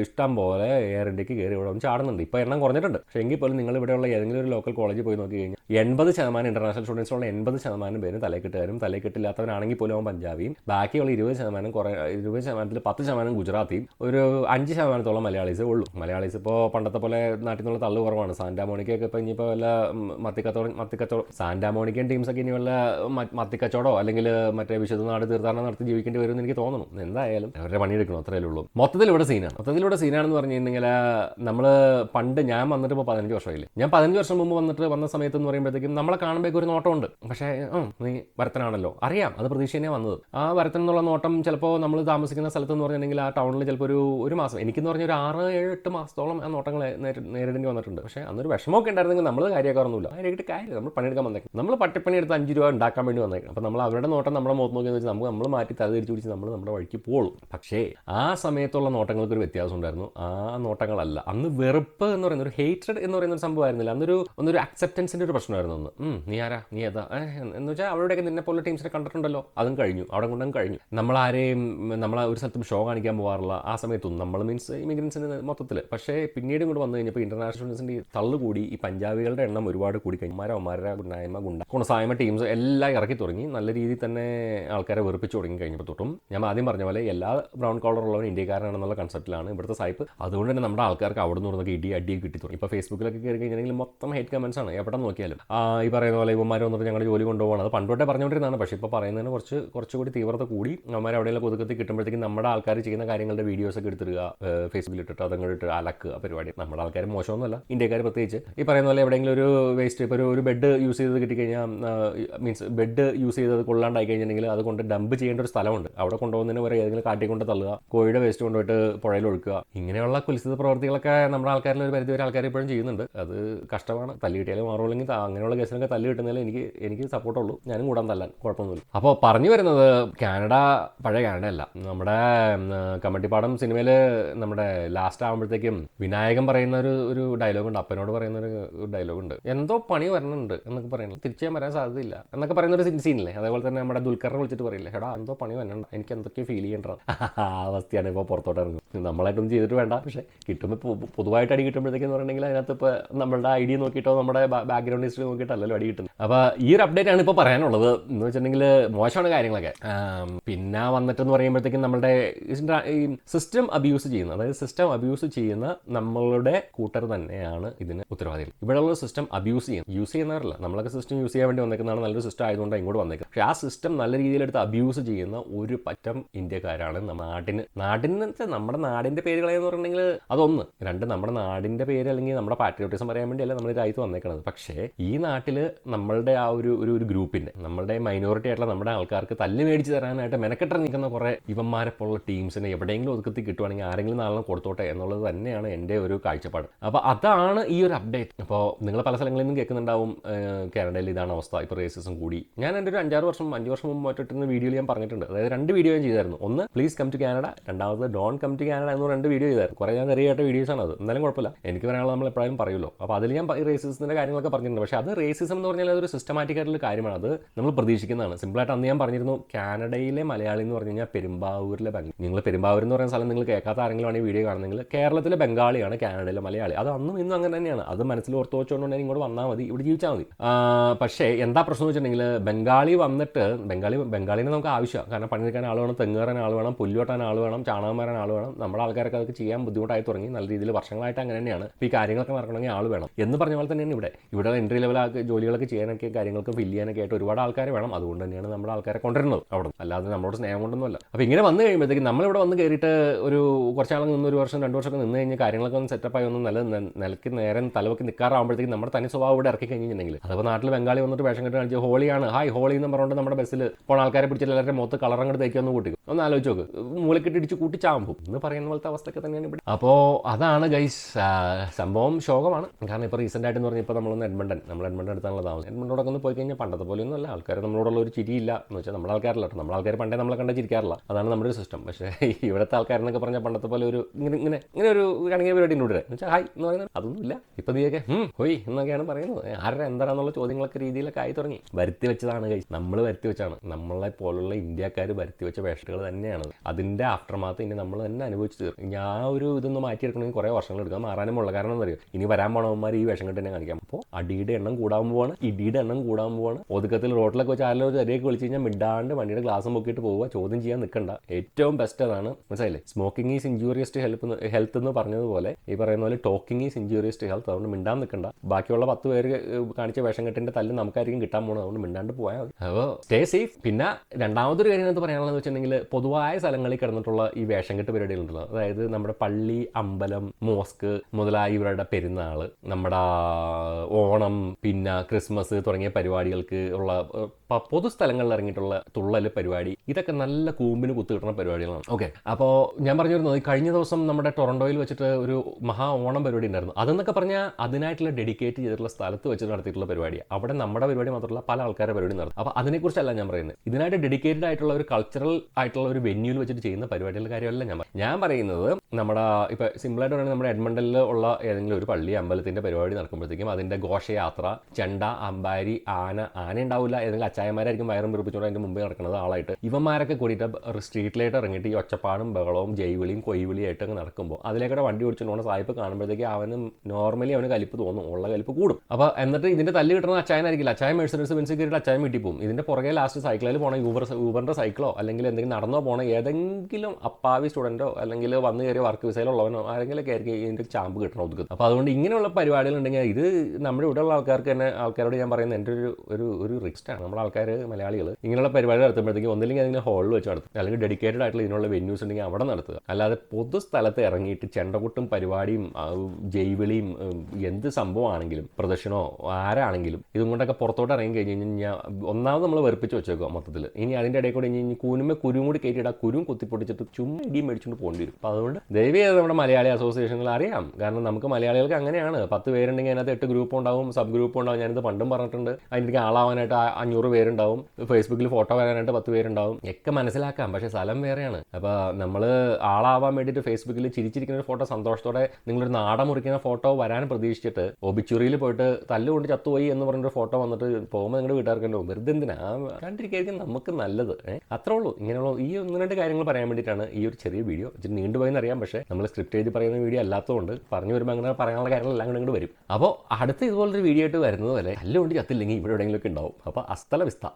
ഇഷ്ടം പോലെ എയർ ഇന്ത്യയ്ക്ക് കയറി ഇവിടെ ചാടുന്നുണ്ട്. ഇപ്പോൾ എണ്ണം കുറഞ്ഞിട്ടുണ്ട്. പക്ഷേ എങ്കിൽ പോലും നിങ്ങൾ ഇവിടെയുള്ള ഏതെങ്കിലും ഒരു ലോക്കൽ കോളേജിൽ പോയി നോക്കി കഴിഞ്ഞാൽ എൺപത് ശതമാനം ഇന്റർനാഷണൽ സ്റ്റുഡൻസുള്ള എൺപത് ശതമാനം പേരും തലക്കെട്ടുകാരും തലക്കെട്ടില്ലാത്തവനാണെങ്കിൽ പോലും അവൻ പഞ്ചാബിയും. ബാക്കിയുള്ള ഇരുപത് ശതമാനം കുറേ ഇരുപത് ശതമാനത്തിൽ പത്ത് ശതമാനം ഗുജറാത്തിയും. ഒരു അഞ്ച് ശതമാനത്തോളം മലയാളീസേ ഉള്ളൂ. മലയാളീസ് ഇപ്പോൾ പണ്ടത്തെ പോലെ നാട്ടിൽ നിന്നുള്ള തള്ളു കുറവാണ്. സാന്റാമോണിക്കൊക്കെ ഇപ്പോൾ ഇനിയിപ്പോൾ വല്ല ഉം, മത്തിക്കച്ചവടം മത്തിക്കച്ചവടം സാന്റാമോണിക്കൻ ടീംസൊക്കെ ഇനി വല്ല മത്തിക്കച്ചോടോ അല്ലെങ്കിൽ മറ്റേ വിശുദ്ധ നാട് തീർത്ഥാടനം നടത്തി ജീവിക്കേണ്ടി വരുമെന്ന് എനിക്ക് തോന്നുന്നു. എന്തായാലും അവരുടെ പണിയെടുക്കണം അത്രയേ ഉള്ളൂ. മൊത്തത്തിൽ ഇവിടെ സീനാണ് മൊത്തത്തിൽ ഇവിടെ സീനാണെന്ന് പറഞ്ഞു കഴിഞ്ഞാൽ നമ്മൾ പണ്ട് ഞാൻ വന്നിട്ട് ഇപ്പോൾ പതിനഞ്ച് വർഷമായില്ലേ? ഞാൻ പതിനഞ്ച് വർഷം മുമ്പ് വന്നിട്ട് വന്ന സമയത്ത് എന്ന് പറയുമ്പോഴത്തേക്കും നമ്മളെ കാണുമ്പോഴേക്കും ഒരു നോട്ടമുണ്ട്. പക്ഷേ നീ വരത്തനാണല്ലോ. അറിയാം അത് പ്രതീക്ഷ വന്നത്. ആ വരത്തൻ എന്നുള്ള നോട്ടം ചിലപ്പോൾ നമ്മൾ താമസിക്കുന്ന സ്ഥലത്ത് എന്ന് പറഞ്ഞിട്ടുണ്ടെങ്കിൽ ആ ടൗണിൽ ചിലപ്പോൾ ഒരു ഒരു മാസം എനിക്കെന്ന് പറഞ്ഞ ഒരു ആറ് ഏഴ് എട്ട് മാസത്തോളം ആ നോട്ടങ്ങൾ നേരി- നേരിടേണ്ടി വന്നിട്ടുണ്ട്. പക്ഷേ അന്നൊരു വിഷമമൊക്കെ ഉണ്ടായിരുന്നെങ്കിൽ നമ്മൾ കാര്യമാക്കാറൊന്നുമില്ല അതിനായിട്ട് കാര്യം നമ്മൾ പണിയെടുക്കാൻ വന്നേക്കും. നമ്മൾ പട്ടിപ്പണി എടുത്ത് അഞ്ച് രൂപ ഉണ്ടാക്കാൻ വേണ്ടി വന്നേക്കും. അപ്പോൾ നമ്മൾ അവരുടെ നോട്ടം നമ്മുടെ മുഖത്ത് നോക്കിയെന്ന് വെച്ചാൽ നമുക്ക് നമ്മൾ മാറ്റി തല തിരിച്ചു പിടിച്ച് നമ്മൾ നമ്മുടെ വഴിക്ക് പോകും പക്ഷേ ആ സമയത്തുള്ള നോട്ടങ്ങൾക്ക് ഒരു വ്യത്യാസം ഉണ്ടായിരുന്നു. ആ നോട്ടങ്ങളല്ല. അന്ന് വെറുപ്പ് എന്ന് പറയുന്ന ഒരു ഹേറ്റഡ് എന്ന് പറയുന്ന ഒരു സംഭവമായിരുന്നില്ല. അന്നൊരു ഒന്നൊരു അക്സെപ്റ്റൻസിന്റെ ഒരു പ്രശ്നമായിരുന്നു ഒന്ന് നീ ആരാ? നീ ഏതാ? എന്ന് വെച്ചാൽ അവരുടെയൊക്കെ നിന്നെ പോലെ ടീംസിനെ കണ്ടിട്ടുണ്ടല്ലോ. അതും കഴിഞ്ഞു. അവിടെ കൊണ്ടും കഴിഞ്ഞു. നമ്മളാരെയും നമ്മളെ ഒരു സ്ഥലത്തും ഷോ കാണിക്കാൻ പോകാറില്ല ആ സമയത്തൊന്നും നമ്മൾ മീൻസ് ഇമിഗ്രൻസിന് മൊത്തത്തിൽ പക്ഷേ പിന്നീട് ഇങ്ങോട്ട് വന്നു കഴിഞ്ഞപ്പോൾ ഇന്റർനാഷണൽ സ്റ്റുഡൻസിന്റെ തള്ളു കൂടി ഈ പഞ്ചാബികളുടെ എണ്ണം ഒരുപാട് കൂടി കഴിഞ്ഞു. ഒമാര ഗുണ്ടായ്മ ഗുണ്ട. കുണസായ്മ ടീംസ് എല്ലാം ഇറക്കി തുടങ്ങി. നല്ല രീതിയിൽ തന്നെ ആൾക്കാരെ വെറുപ്പിച്ച് തുടങ്ങി കഴിഞ്ഞപ്പോൾ തൊട്ടും ഞാൻ ആദ്യം പറഞ്ഞ പോലെ എല്ലാ ബ്രൗൺ കോളർ ഉള്ളവൻ ഇന്ത്യക്കാരനാണെന്നുള്ള കൺസെപ്റ്റിലാണ് ഇവിടുത്തെ സായിപ്പ്. അതുകൊണ്ട് തന്നെ നമ്മുടെ ആൾക്കാർക്ക് അവിടെ നിന്ന് ഇടി അടി കിട്ടി തുടങ്ങി. ഇപ്പോൾ ഫേസ്ബുക്കിലൊക്കെ കയറി കഴിഞ്ഞിട്ടുണ്ടെങ്കിൽ മൊത്തം ഹേറ്റ് കമൻസ് ആണ്. എവിടെ നോക്കിയാലും. ഈ പറയുന്ന പോലെ ഇവന്മാർ വന്നിട്ട് ഞങ്ങളുടെ ജോലി കൊണ്ടുപോകണം അത് പണ്ടോട്ടേ പറഞ്ഞുകൊണ്ടിരുന്നതാണ്. പക്ഷേ ഇപ്പോൾ പറയുന്നതിന് കുറച്ച് കുറച്ചുകൂടി തീവ്രത കൂടി അവന്മാർ എവിടെയെങ്കിലും ഒതുക്കത്തിൽ കിട്ടുമ്പോഴത്തേക്കും നമ്മുടെ ആൾക്കാർ ചെയ്യുന്ന കാര്യങ്ങളുടെ വീഡിയോസ് ഒക്കെ എടുത്തിടുക ഫേസ്ബുക്കിൽ ഇട്ടിട്ട് അതങ്ങോട്ട് ഇട്ട് അലക്ക് ആ പരിപാടി നമ്മുടെ ആൾക്കാർ മോശമൊന്നുമല്ല. ഇന്ത്യക്കാർ പ്രത്യേകിച്ച്. ഈ പറയുന്ന പോലെ എവിടെയെങ്കിലും ഒരു വേസ്റ്റ് ഇപ്പോൾ ഒരു ബെഡ് യൂസ് ചെയ്ത് കിട്ടിക്കഴിഞ്ഞാൽ മീൻസ് ബെഡ് യൂസ് ചെയ്തത് കൊള്ളാണ്ടായി കഴിഞ്ഞിട്ടുണ്ടെങ്കിൽ അത് ഡംപ് ചെയ്യേണ്ട ഒരു സ്ഥലമുണ്ട്. അവിടെ കൊണ്ടുപോകുന്നതിന് വരെ ഏതെങ്കിലും കാട്ടി കൊണ്ട് തള്ളുക കോഴിയുടെ വേസ്റ്റ് കൊണ്ടുപോയിട്ട് പുഴയിൽ ഒഴുക്കുക. ഇങ്ങനെയുള്ള കുലിസിത പ്രവർത്തികളൊക്കെ നമ്മുടെ ആൾക്കാരിൽ ഒരു പരിധി വരെ ആൾക്കാർ ഇപ്പോഴും ചെയ്യുന്നുണ്ട്. അത് കഷ്ടമാണ് തല്ല് കിട്ടിയാലും മാറുള്ളെങ്കിൽ അങ്ങനെയുള്ള കേസിലൊക്കെ തല്ല് കിട്ടുന്നതിൽ എനിക്ക് എനിക്ക് സപ്പോർട്ടുള്ളൂ. ഞാനും കൂടാൻ തല്ലാൻ. കുഴപ്പമൊന്നുമില്ല. അപ്പോൾ പറഞ്ഞു വരുന്നത് കാനഡ പഴയ കാനഡ അല്ല നമ്മുടെ കമ്മട്ടിപ്പാടം സിനിമയിൽ നമ്മുടെ ലാസ്റ്റ് ആകുമ്പോഴത്തേക്കും വിനായകൻ പറയുന്ന ഒരു ഒരു ഡയലോഗ് ഉണ്ട്. അപ്പനോട് പറയുന്ന ഒരു ഡയലോഗ് ഉണ്ട്. എന്തോ പണി വരുന്നുണ്ട് എന്നൊക്കെ പറയുന്നത് തിരിച്ചു ഞാൻ വരാൻ സാധ്യതയില്ല എന്നൊക്കെ പറയുന്ന ഒരു സീനില്ലേ അതേപോലെ തന്നെ നമ്മുടെ ദുൽഖറിനെ വിളിച്ചിട്ട് പറയില്ലേ? എടാ എന്തോ പണി വരണം എനിക്ക് എന്തൊക്കെയോ ഫീൽ ചെയ്യേണ്ടത് ആ അവസ്ഥയാണ് ഇപ്പോൾ പുറത്തോട്ട് ഇറങ്ങുന്നത്. നമ്മളായിട്ടൊന്നും ചെയ്തിട്ട് വേണ്ട. പക്ഷേ കിട്ടുമ്പോൾ പൊതുവായിട്ട് അടി കിട്ടുമ്പോഴത്തേക്കെന്ന് പറഞ്ഞിട്ടുണ്ടെങ്കിൽ അതിനകത്ത് ഇപ്പോൾ നമ്മളുടെ ഐഡിയ നോക്കിയിട്ടോ നമ്മുടെ ബാക്ക്ഗ്രൗണ്ട് ഹിസ്റ്ററി നോക്കിയിട്ടല്ലല്ലോ അടി കിട്ടുന്നത്. അപ്പോൾ ഈ ഒരു അപ്ഡേറ്റ് ആണ് ഇപ്പോൾ പറയാനുള്ളത്. എന്ന് വെച്ചിട്ടുണ്ടെങ്കിൽ മോശമാണ് കാര്യങ്ങളൊക്കെ. പിന്നെ വന്നിട്ടെന്ന് പറയുമ്പോഴത്തേക്കും നമ്മുടെ സിസ്റ്റം അബ്യൂസ് ചെയ്യുന്ന അതായത് സിസ്റ്റം അബ്യൂസ് ചെയ്യുന്ന നമ്മളുടെ കൂട്ടർ തന്നെയാണ് ഇതിന് ഉത്തരവാദികൾ. ഇവിടെയുള്ള സിസ്റ്റം അബ്യൂസ് ചെയ്യുന്നത് യൂസ് ചെയ്യുന്നവരല്ല. നമ്മളൊക്കെ സിസ്റ്റം യൂസ് ചെയ്യാൻ വേണ്ടി വന്നേക്കുന്നതാണ് നല്ലൊരു സിസ്റ്റം ആയതുകൊണ്ട് ഇങ്ങോട്ട് വന്നേക്കുക പക്ഷേ ആ സിസ്റ്റം നല്ല രീതിയിലെടുത്ത് അബ്യൂസ് ചെയ്യുന്ന ഒരു പറ്റം ഇന്ത്യക്കാരാണ് നമ്മുടെ നാട്ടിന്. നാടിന് വെച്ചാൽ നമ്മുടെ നാടിന്റെ പേരുകളെന്ന് പറഞ്ഞിട്ടുണ്ടെങ്കിൽ അതൊന്ന്. രണ്ട് നമ്മുടെ നാടിന്റെ പേര് അല്ലെങ്കിൽ നമ്മുടെ പാട്രിയോട്ടിസം പറയാൻ വേണ്ടിയല്ല നമ്മൾ ഈ രാജ്യത്ത് വന്നേക്കണത്. പക്ഷേ ഈ നാട്ടിൽ നമ്മളുടെ ആ ഒരു ഒരു ഒരു ഗ്രൂപ്പിന്റെ നമ്മളുടെ മൈനോറിറ്റി ആയിട്ടുള്ള നമ്മുടെ ആൾക്കാർക്ക് തല്ല് മേടിച്ച് തരാനായിട്ട് മെനക്കെട്ട് നിൽക്കുന്ന കുറേ ഇവന്മാരെ പോലുള്ള ടീംസിനെ എവിടെയെങ്കിലും ഒതുക്കത്തി കിട്ടുവാണെങ്കിൽ ആരെങ്കിലും നാളെ കൊടുത്തോട്ടെ എന്നുള്ളത് തന്നെയാണ് എന്റെ ഒരു കാഴ്ചപ്പാട്. അപ്പോൾ അതാണ് ഈ ഒരു അപ്ഡേറ്റ് അപ്പോൾ നിങ്ങൾ പല സ്ഥലങ്ങളിൽ നിന്നും കേൾക്കുന്നുണ്ടാവും കാനഡയിൽ ഇതാണ് അവസ്ഥ ഇപ്പോൾ റേസിസം കൂടി. ഞാൻ എന്റെ ഒരു അഞ്ചാറ് വർഷം അഞ്ച് വർഷം മുമ്പ് മറ്റിട്ടുന്ന വീഡിയോയിൽ ഞാൻ പറഞ്ഞിട്ടുണ്ട്. അതായത് രണ്ട് വീഡിയോ ഞാൻ ചെയ്തായിരുന്നു. ഒന്ന് പ്ലീസ് കം ടു കാനഡ രണ്ടാമത് ഡോൺ കം ടു കാനഡ എന്ന് രണ്ട് വീഡിയോ ചെയ്തായിരുന്നു. കുറേ ഞാൻ അറിയാത്ത വീഡിയോസ് ആണ് അത്. എന്നാലും കുഴപ്പമില്ല. എനിക്ക് പറയാനുള്ളത് നമ്മൾ എപ്പോഴും പറയുമല്ലോ. അപ്പോൾ അതിൽ ഞാൻ റേസിസത്തിന്റെ കാര്യങ്ങളൊക്കെ പറഞ്ഞിട്ടുണ്ട്. പക്ഷേ അത് റേസിസം എന്ന് പറഞ്ഞാൽ അതൊരു സിസ്റ്റമാറ്റിക് ആയിട്ടുള്ള കാര്യമാണ്. അത് നമ്മൾ പ്രതീക്ഷിക്കുന്നതാണ്. സിമ്പിളായിട്ട് അന്ന് ഞാൻ പറഞ്ഞിരുന്നു കാനഡയിലെ മലയാളി എന്ന് പറഞ്ഞു കഴിഞ്ഞാൽ പെരുമ്പാവൂരിലെ ബംഗാളി. നിങ്ങൾ പെരുമ്പാവൂർ എന്ന് പറയുന്ന സ്ഥലം നിങ്ങൾ കേൾക്കാത്ത ആരെങ്കിലും ആണ് ഈ വീഡിയോ കാണുന്നെങ്കിൽ കേരളത്തിലെ ബംഗാളിയാണ് കാനഡയിലെ മലയാളി. അത് അന്നും ഇന്നും അങ്ങനെ തന്നെയാണ്. അത് മനസ്സിൽ ഓർത്ത് വെച്ചുകൊണ്ടുണ്ടെങ്കിൽ ഇങ്ങോട്ട് വന്നാൽ മതി ഇവിടെ ജീവിച്ചാൽ മതി. പക്ഷേ എന്താ പ്രശ്നം എന്ന് വെച്ചിട്ടുണ്ടെങ്കിൽ ബംഗാളി വന്നിട്ട് ബംഗാളി ബംഗാളിനെ നമുക്ക് ആവശ്യമാണ്. കാരണം പണിയെടുക്കാൻ ആൾ വേണം തെങ്ങ് കയറാൻ ആൾ വേണം പുല്ലുവെട്ടാൻ ആൾ വേണം ചാണകം വരാൻ ആൾ വേണം. നമ്മുടെ ആൾക്കാരൊക്കെ അതൊക്കെ ചെയ്യാൻ ബുദ്ധിമുട്ടായി തുടങ്ങി. നല്ല രീതിയിൽ വർഷങ്ങളായിട്ട് അങ്ങനെ തന്നെയാണ്. ഈ കാര്യങ്ങളൊക്കെ നടക്കണമെങ്കിൽ ആൾ വേണം. എന്ന് പറഞ്ഞ പോലെ തന്നെയാണ് ഇവിടെ. ഇവിടെ എൻട്രി ലെവൽ ജോലികളൊക്കെ ചെയ്യാനൊക്കെ കാര്യങ്ങൾക്ക് ഫില്ല് ചെയ്യാനൊക്കെ ആയിട്ട് ഒരുപാട് ആൾക്കാർ വേണം. അതുകൊണ്ട് തന്നെയാണ് നമ്മുടെ ആൾക്കാരെ കൊണ്ടുവരുന്നത് അവിടെ. അല്ലാതെ നമ്മളോട് സ്നേഹം കൊണ്ടൊന്നുമല്ല. അപ്പോൾ ഇങ്ങനെ വന്നു കഴിയുമ്പോഴത്തേക്ക് നമ്മളിവിടെ വന്ന് കയറിയിട്ട് ഒരു കുറച്ചാൾ നിന്ന് ഒരു വർഷം രണ്ട് വർഷമൊക്കെ നിന്ന് കഴിഞ്ഞാൽ കാര്യങ്ങളൊക്കെ ഒന്ന് സെറ്റപ്പായി ഒന്ന് നല്ല നിലയ്ക്ക് നേരം തലവൊക്കെ നിൽക്കാറാകുമ്പോഴത്തേക്ക് നമ്മുടെ തനി സ്വഭാവം ഇവിടെ ഇറക്കി കഴിഞ്ഞിട്ടുണ്ടെങ്കിൽ അപ്പോൾ നാട്ടിൽ ബംഗാളി വന്നിട്ട് വേഷം കെട്ടി കാണിച്ച് ഹോളിയാണ് ഹായ് ഹോളി എന്ന് പറഞ്ഞുകൊണ്ട് നമ്മുടെ ബസ്സിൽ പോണ ആൾക്കാരെ പിടിച്ചിട്ട് എല്ലാവരുടെ മൊത്തം കളർ അങ്ങോട്ട് തേക്കി ഒന്ന് കൂട്ടിക്കും. ഒന്ന് ആലോചിച്ച് നോക്ക്. മൂലക്കിട്ട് ഇടിച്ച് കൂട്ടി ചാമ്പും. എന്ന് പറയുന്ന പോലത്തെ അവസ്ഥയൊക്കെ തന്നെയാണ് ഇവിടെ. അപ്പോൾ അതാണ് ഗൈസ് സംഭവം ശോകമാണ്. കാരണം ഇപ്പോൾ റീസെന്റ് പറഞ്ഞാൽ ഇപ്പോൾ നമ്മളൊന്ന് എഡ്മണ്ടൻ നമ്മൾ എഡ്മണ്ടൻ എടുത്താണല്ലോ താമസം. എഡ്മണ്ടോടൊക്കെ ഒന്ന് പോയി കഴിഞ്ഞാൽ പണ്ടത്തെ പോലെയൊന്നും അല്ല ആൾക്കാർ നമ്മളോടുള്ള ഒരു ചിരിയില്ല എന്ന് വെച്ചാൽ നമ്മുടെ ആൾക്കാരല്ല കേട്ടോ. നമ്മൾ ആൾക്കാർ പണ്ടേ നമ്മളെ കണ്ട ചിരിക്കാറില്ല. അതാണ് നമ്മുടെ ഒരു സിസ്റ്റം പക്ഷേ ഇവിടുത്തെ ആൾക്കാരെന്നൊക്കെ പറഞ്ഞാൽ പണ്ടത്തെ പോലെ ഒരു ഇങ്ങനെ ഇങ്ങനെ ഇങ്ങനെ ഒരു കണങ്ങിയ പരിപാടി ഉണ്ട് എന്ന് വെച്ചാൽ ഹായ് എന്ന് പറയുന്നത് അതൊന്നുമില്ല. ഇപ്പം നീയൊക്കെ ഹോയ് എന്നൊക്കെയാണ് പറയുന്നത്. ആരുടെ എന്താണെന്നുള്ള ചോദ്യങ്ങളൊക്കെ രീതിയിലൊക്കെ ആയി തുടങ്ങി. വരുത്തി വെച്ചതാണ് കൈ നമ്മൾ വരുത്തി വെച്ചാണ്. നമ്മളെ പോലുള്ള ഇന്ത്യക്കാർ വരുത്തി വെച്ച വേഷകൾ തന്നെയാണ്. അതിന്റെ ആഫ്റ്റർ മാത്ത് ഇനി നമ്മൾ തന്നെ അനുഭവിച്ചു തീർക്കും. ആ ഒരു ഇതൊന്ന് മാറ്റിയെടുക്കണമെങ്കിൽ കുറേ വർഷങ്ങൾ എടുക്കാം മാറാനുമുള്ള കാരണം എന്ന് പറയും ഇനി വരാൻ പോണവന്മാർ ഈ കെട്ട് തന്നെ കാണിക്കാം. അപ്പോൾ അടിയുടെ എണ്ണം കൂടാൻ പോവാണ് ഇടിയുടെ എണ്ണം കൂടാൻ പോവാണ്. ഒതുക്കത്തിൽ റോട്ടിലൊക്കെ വെച്ച് ആരെങ്കിലും ചെറിയൊക്കെ വിളിച്ച് കഴിഞ്ഞാൽ മിണ്ടാണ്ട് വണ്ടിയുടെ ഗ്ലാസ് പൊക്കിയിട്ട് പോവുക ചോദ്യം ചെയ്യാൻ നിൽക്കണ്ട ഏറ്റവും ബെസ്റ്റ് അതാണ് മനസ്സിലായില്ലേ? Smoking is injurious to help health എന്ന് പറഞ്ഞതുപോലെ ഈ പറയുന്ന പോലെ talking is injurious to health അതുകൊണ്ട് മിണ്ടാൻ നിൽക്കണ്ട ബാക്കിയുള്ള പത്ത് പേര് കാണിച്ച വേഷം കെട്ടിന്റെ തല്ല് നമുക്കായിരിക്കും കിട്ടാൻ പോകണം അതുകൊണ്ട് മിണ്ടാണ്ട് പോയാൽ മതി. അപ്പോൾ സ്റ്റേ സേഫ് പിന്നെ രണ്ടാമതൊരു കാര്യം എന്ന് പറയാനുള്ളത് വെച്ചിട്ടുണ്ടെങ്കിൽ പൊതുവായ സ്ഥലങ്ങളിൽ കിടന്നിട്ടുള്ള ഈ വേഷം കെട്ട് പരിപാടികളുണ്ടല്ലോ. അതായത് നമ്മുടെ പള്ളി അമ്പലം മോസ്ക് മുതലായ ഇവരുടെ പെരുന്നാൾ നമ്മുടെ ഓണം പിന്നെ ക്രിസ്മസ് തുടങ്ങിയ പരിപാടികൾക്ക് ഉള്ള പൊതു സ്ഥലങ്ങളിൽ ഇറങ്ങിയിട്ടുള്ള തുള്ളൽ പരിപാടി. ഇതൊക്കെ നല്ല കൂമ്പിന് കുത്തു കിട്ടുന്ന പരിപാടികളാണ്. ഓക്കെ. അപ്പോൾ ഞാൻ പറഞ്ഞു വരുന്നത് കഴിഞ്ഞ ദിവസം നമ്മുടെ ടൊറൻഡോയിൽ വെച്ചിട്ട് ഒരു മഹാ ഓണം പരിപാടി ഉണ്ടായിരുന്നു. അതെന്നൊക്കെ പറഞ്ഞാൽ അതിനായിട്ടുള്ള ഡെഡിക്കേറ്റ് ചെയ്തിട്ടുള്ള സ്ഥലത്ത് വെച്ച് നടത്തിയിട്ടുള്ള പരിപാടി. അവിടെ നമ്മുടെ പരിപാടി മാത്രമല്ല പല ആൾക്കാരുടെ പരിപാടി നടത്തും അപ്പോൾ അതിനെക്കുറിച്ചല്ല ഞാൻ പറയുന്നത്. ഇതിനായിട്ട് ഡെഡിക്കേറ്റഡ് ആയിട്ടുള്ള ഒരു കൾച്ചറൽ ആയിട്ടുള്ള ഒരു വെന്യൂവിൽ വെച്ചിട്ട് ചെയ്യുന്ന പരിപാടികളുടെ കാര്യമല്ല ഞാൻ ഞാൻ പറയുന്നത് നമ്മുടെ ഇപ്പോൾ സിമ്പിളായിട്ട് പറയുന്നത് നമ്മുടെ എഡ്മണ്ടലിൽ ഉള്ള ഏതെങ്കിലും ഒരു പള്ളി അമ്പലത്തിന്റെ പരിപാടി നടക്കുമ്പോഴത്തേക്കും അതിന്റെ ഘോഷയാത്ര ചെണ്ട അമ്പാരി ആന ആന ഉണ്ടാവില്ല ഏതെങ്കിലും അച്ചായന്മാരായിരിക്കും വയറും പിറപ്പിച്ചുകൊണ്ട് അതിന്റെ മുമ്പേ നടക്കുന്നത് ആളായിട്ട്. ഇവന്മാരൊക്കെ കൂടിയിട്ട് സ്ട്രീറ്റിലായിട്ട് ഇറങ്ങിയിട്ട് ഈ ഒച്ചപ്പാടും ബഹളവും ജൈവിളിയും കൊയ്വിളിയായിട്ട് അങ്ങ് നടക്കുമ്പോൾ അതിലേക്കൂടെ വണ്ടി ഓടിച്ചുകൊണ്ട് സായിപ്പ് കാണുമ്പോഴത്തേക്ക് അവന് നോർമലി അവന് കലിപ്പ് തോന്നും ഉള്ള കലിപ്പ് കൂടും. അപ്പോൾ എന്നിട്ട് ഇതിന്റെ തല്ല് കിട്ടുന്ന അച്ചായനായിരിക്കില്ല. അച്ചായ മെഴ്സഡൻസ് ബെൻസ് കയറിയിട്ട് അച്ചായം വീട്ടിൽ പോകും ഇതിന്റെ പുറകെ ലാസ്റ്റ് സൈക്കിളിൽ പോണ യൂബർ യൂബറിന്റെ സൈക്കിളോ അല്ലെങ്കിൽ എന്തെങ്കിലും നടന്നോ പോണ ഏതെങ്കിലും അപ്പാവി സ്റ്റുഡന്റോ അല്ലെങ്കിൽ വന്ന് കയറിയ വർക്ക് വിസയിലുള്ളവനോ ആരെങ്കിലും ആയിരിക്കും ഇതിന്റെ ചാമ്പ് കിട്ടണം ഒതുക്കുന്നത് അപ്പോൾ അതുകൊണ്ട് ഇങ്ങനെയുള്ള പരിപാടികൾ ഉണ്ടെങ്കിൽ ഇത് നമ്മുടെ ഇവിടെയുള്ള ആൾക്കാർക്ക് തന്നെ ആൾക്കാരോട് ഞാൻ പറയുന്നത് എന്റെ ഒരു ഒരു ഒരു റിക്സ്റ്റാണ് നമ്മുടെ ആൾക്കാർ മലയാളികൾ ഇങ്ങനെയുള്ള പരിപാടി നടത്തുമ്പോഴത്തേക്കും ഒന്നില്ലെങ്കിൽ അതിന് ഹോളിൽ വെച്ച് നടത്തും. അല്ലെങ്കിൽ ഡെഡിക്കേറ്റഡ് ആയിട്ടുള്ള ഇതിനുള്ള വെന്യൂസ് ഉണ്ടെങ്കിൽ അവിടെ നടത്തുക. അല്ലാതെ പൊതു സ്ഥലത്ത് ഇറങ്ങിയിട്ട് ചെണ്ടകുട്ടും പരിപാടിയും ജൈവിളിയും എന്ത് സംഭവമാണെങ്കിലും പ്രദർശനമോ ആരാണെങ്കിലും ഇതും കൊണ്ടൊക്കെ പുറത്തോട്ട് ഇറങ്ങി കഴിഞ്ഞ് കഴിഞ്ഞാൽ ഒന്നാമത് നമ്മൾ വെറുപ്പിച്ച് വെച്ചേക്കുക മൊത്തത്തിൽ ഇനി അതിന്റെ ഇടയിൽ കൂടെ ഇനി കഴിഞ്ഞാൽ കുരുവും കൂടി കയറ്റിയിട്ട് ആ കുരുവും കുത്തിപ്പൊട്ടിച്ചിട്ട് ചുമ്മാ ഇടിയും മേടിച്ചുകൊണ്ട് പോകേണ്ടി വരും. അപ്പോൾ അതുകൊണ്ട് ദയവേ നമ്മുടെ മലയാളി അസോസിയേഷനിൽ അറിയാം. കാരണം നമുക്ക് മലയാളികൾക്ക് അങ്ങനെയാണ്. പത്ത് പേരുണ്ടെങ്കിൽ അതിനകത്ത് എട്ട് ഗ്രൂപ്പ് ഉണ്ടാവും സബ് ഗ്രൂപ്പ് ഉണ്ടാവും. ഞാനിത് പണ്ടും പറഞ്ഞിട്ടുണ്ട്. അതിലേക്ക് ആളാവാനായിട്ട് അഞ്ഞൂറ് പേരുണ്ടാവും. ഫേസ്ബുക്കിൽ ഫോട്ടോ വരാനായിട്ട് പത്ത് പേരുണ്ടാവും. ഒക്കെ മനസ്സിലാക്കാം. പക്ഷേ സ്ഥലം വേറെയാണ്. അപ്പോൾ നമ്മൾ ആളാവാൻ വേണ്ടിയിട്ട് ഫേസ്ബുക്കിൽ ചിരിച്ചിരിക്കുന്ന ഒരു ഫോട്ടോ സന്തോഷത്തോടെ നിങ്ങളൊരു നാട മുറിക്കുന്ന ഫോട്ടോ വരാൻ പ്രതീക്ഷിച്ചിട്ട് ഒബിച്ചുറിയിൽ പോയിട്ട് തല്ലുകൊണ്ട് ചത്തുപോയി എന്ന് പറഞ്ഞൊരു ഫോട്ടോ വന്നിട്ട് പോകുമ്പോൾ നിങ്ങളുടെ വീട്ടുകാർക്കുണ്ടോ വെറുതെ എന്തിനാ? കണ്ടിരിക്കായിരിക്കും നമുക്ക് നല്ലത്. അത്രേ ഉള്ളൂ. ഇങ്ങനെയുള്ള ഈ ഒന്ന് രണ്ട് കാര്യങ്ങൾ പറയാൻ വേണ്ടിയിട്ടാണ് ഈ ഒരു ചെറിയ വീഡിയോ. ഇച്ചിരി നീണ്ടുപോയെന്ന് അറിയാം പക്ഷേ നമ്മൾ സ്ക്രിപ്റ്റ് എഴുതി പറയുന്ന വീഡിയോ അല്ലാത്തതുകൊണ്ട് പറഞ്ഞു വരുമ്പോൾ അങ്ങനെ പറയാനുള്ള കാര്യങ്ങളെല്ലാം കൂടെ ഇങ്ങോട്ട് വരും. അപ്പോൾ അടുത്ത ഇതുപോലൊരു വീഡിയോ ആയിട്ട് വരുന്നത് വരെ കല്ലുകൊണ്ട് ചത്തില്ലെങ്കിൽ ഇവിടെ എവിടെയെങ്കിലുമൊക്കെ ഉണ്ടാവും. അപ്പോൾ അസ്ഥല വിസ്ത